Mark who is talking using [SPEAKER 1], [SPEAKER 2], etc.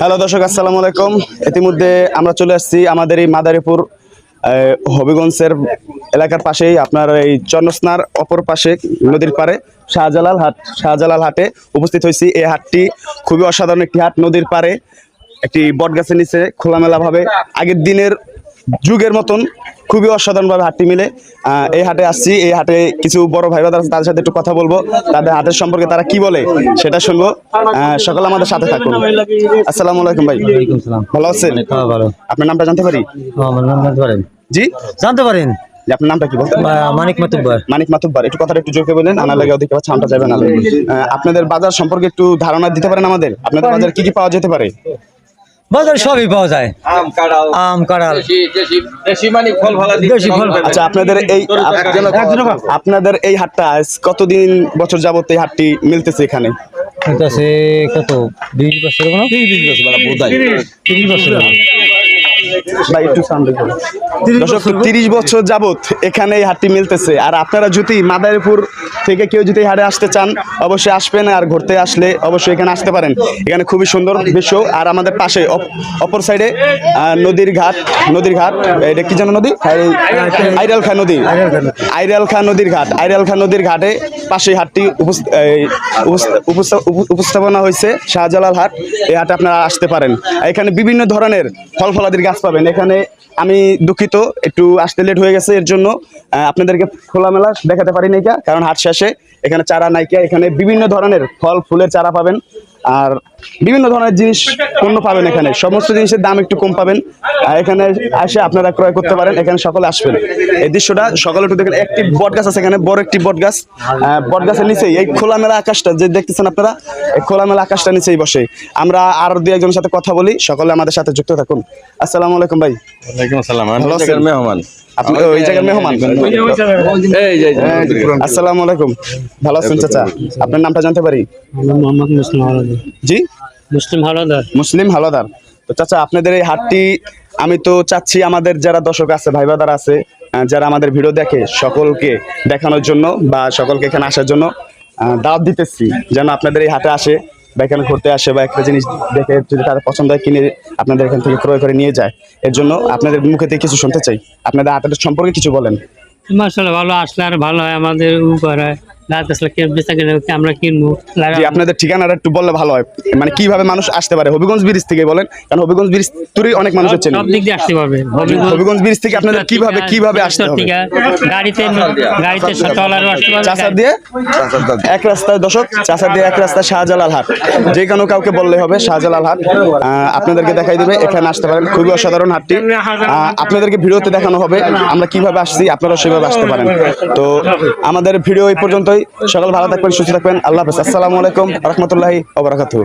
[SPEAKER 1] Hello দর্শক, আসসালামু আলাইকুম। ইতিমধ্যে আমরা চলে আসছি আমাদের এই মাদারীপুর হবিগঞ্জের এলাকার পাশেই, আপনার এই চন্নস্নার অপর পাশে, নদীর পারে শাহজালাল হাট, শাহজালাল হাটে উপস্থিত হয়েছি। এই হাটটি খুবই অসাধারণ একটি হাট, নদীর পারে একটি বটগাছের নিচে খোলামেলাভাবে। আগের দিনের যুগের মতন খুবই অসাধারণভাবে হাটটি মিলে এই হাটে আসছি এই হাটে কিছু বড় ভাই ব্রাদার আছে, তাদের সাথে একটু কথা বলব। তাদের হাটের সম্পর্কে তারা কি বলে সেটা শুনব। সকালে আমাদের সাথে থাকুন। আসসালামু আলাইকুম ভাই। ভালো আছেন? আপনার নামটা জানতে পারি? জি?
[SPEAKER 2] জানতে পারেন।
[SPEAKER 1] আপনার নামটা কি বলতেন
[SPEAKER 2] মানিক মাতুব্বার।
[SPEAKER 1] মানিক মাতুব্বার। একটু কথাটা একটু বলেন আনা লাগে ওদিকে ছাউনটা যাবে না। আপনাদের বাজার সম্পর্কে একটু ধারণা দিতে পারেন আমাদের? আপনাদের বাজার কি কি পাওয়া যেতে পারে?
[SPEAKER 2] বাজারে সবই পাওয়া যায়।
[SPEAKER 3] আম কাঁঠাল।
[SPEAKER 2] আম কাঁঠাল।
[SPEAKER 3] দেশি দেশি দেশি মানে ফল ভালো
[SPEAKER 2] দেশি ফল
[SPEAKER 1] আচ্ছা আপনাদের এই আপনাদের এই হাটটা কতদিন বছর যাবত এই হাটটি মিলতেছে এখানে?
[SPEAKER 2] কত? বিশ বছর কোনো
[SPEAKER 3] বিশ বছর বেলা বোধাই
[SPEAKER 2] তিরিশ। বছর
[SPEAKER 1] তিরিশ বছর। যাবত এখানে এই হাটটি মিলতেছে। আর আপনারা যদি মাদারীপুর থেকে কেউ যদি হারে আসতে চান অবশ্যই আসবেন আর ঘুরতে আসলে অবশ্যই এখানে আসতে পারেন। এখানে খুবই সুন্দর দৃশ্য। আর আমাদের পাশে অপ- অপর সাইডে নদীর ঘাট নদীর ঘাট। এটা কি যেন নদী? আইরাল খা নদী। আইরাল খা নদীর ঘাট। আইরাল খা নদীর ঘাটে পাশে হাটটি উপস্থাপনা হয়েছে শাহজালাল হাট। এই হাটে আপনারা আসতে পারেন। এখানে বিভিন্ন ধরনের ফল ফলাদির গাছ পাবেন। এখানে আমি দুঃখিত, একটু আসতে লেট হয়ে গেছে, এর জন্য আপনাদেরকে খোলামেলা দেখাতে পারি নাইকা, কারণ হাট শেষে এখানে চারা নাইকা, এখানে বিভিন্ন ধরনের ফল, ফুলের চারা পাবেন। আর বিভিন্ন ধরনের জিনিস পণ্য পাবেন এখানে। সমস্ত জিনিসের দাম একটু কম পাবেন। এখানে এসে আপনারা ক্রয় করতে পারেন। এখানে সকলে আসবেন। এই দৃশ্যটা সকালে একটু দেখেন। একটি বট গাছ আছে এখানে বড় একটি বট গাছ। বট গাছের নিচেই এই খোলামেলা আকাশটা যে দেখতেছেন আপনারা এই খোলামেলা আকাশটা নিচেই বসে। আমরা আর দুই একজনের সাথে কথা বলি। সকলে আমাদের সাথে যুক্ত থাকুন। আসসালামু আলাইকুম ভাই।
[SPEAKER 3] ওয়ালাইকুম আসসালাম। মেহমান।
[SPEAKER 1] আপনি ওই জায়গার মেহমান?
[SPEAKER 3] এই যে
[SPEAKER 1] আসসালামু আলাইকুম। ভালো আছেন চাচা? আপনার নামটা জানতে পারি?
[SPEAKER 2] মোহাম্মদ মুসলিম হাওলাদার।
[SPEAKER 1] জি?
[SPEAKER 2] মুসলিম হাওলাদার।
[SPEAKER 1] মুসলিম হালাদার তো চাচা আপনাদের এই হাটটি আমি তো চাচ্ছি আমাদের যারা দর্শক আছে ভাই বাদার আছে যারা আমাদের ভিডিও দেখে সকলকে দেখানোর জন্য বা সকলকে এখানে আসার জন্য দাওয়াত দিতেছি যেন আপনাদের এই হাটে আসে। বা এখানে ঘুরতে আসে বা একটা জিনিস দেখে যদি তারা পছন্দ হয় কিনে আপনাদের এখান থেকে ক্রয় করে নিয়ে যায়। এর জন্য আপনাদের মুখে থেকে কিছু শুনতে চাই। আপনাদের হাটের সম্পর্কে কিছু বলেন।
[SPEAKER 4] মাসাল্লাহ ভালো আসলে আর ভালো হয় আমাদের উপর হয়। আমরা কিনবো।
[SPEAKER 1] আপনাদের ঠিকানাটা একটু বললে ভালো হয়। মানে কীভাবে মানুষ আসতে পারে? হবিগঞ্জ ব্রিজ থেকে বলেন কারণ হবিগঞ্জ ব্রিজ তুরই অনেক মানুষ হচ্ছে।
[SPEAKER 4] সব দিক দিয়ে আসতে পারবে। হবিগঞ্জ-
[SPEAKER 1] ব্রিজ থেকে আপনাদের কীভাবে কীভাবে আসতে হবে?
[SPEAKER 4] গাড়িতে গাড়িতে ট্রলারও আসতে পারবে।
[SPEAKER 1] চাষা দিয়ে? এক রাস্তায় দশক দিয়ে এক রাস্তায় শাহজালাল হাট। যে কোনো কাউকে বললে হবে শাহজালাল হাট। আহ, আপনাদেরকে দেখাই দিবে এখানে আসতে পারেন। খুবই অসাধারণ হাটটি। আহ, আপনাদেরকে ভিডিওতে দেখানো হবে আমরা কীভাবে আসছি আপনারা সেভাবে আসতে পারেন। তো আমাদের ভিডিও এই পর্যন্তই। সকাল ভালো থাকবেন সুস্থ থাকবেন। আল্লাহ হাফেজ। আসসালামু আলাইকুম রহমতুল্লাহি ওবরাকাতুহ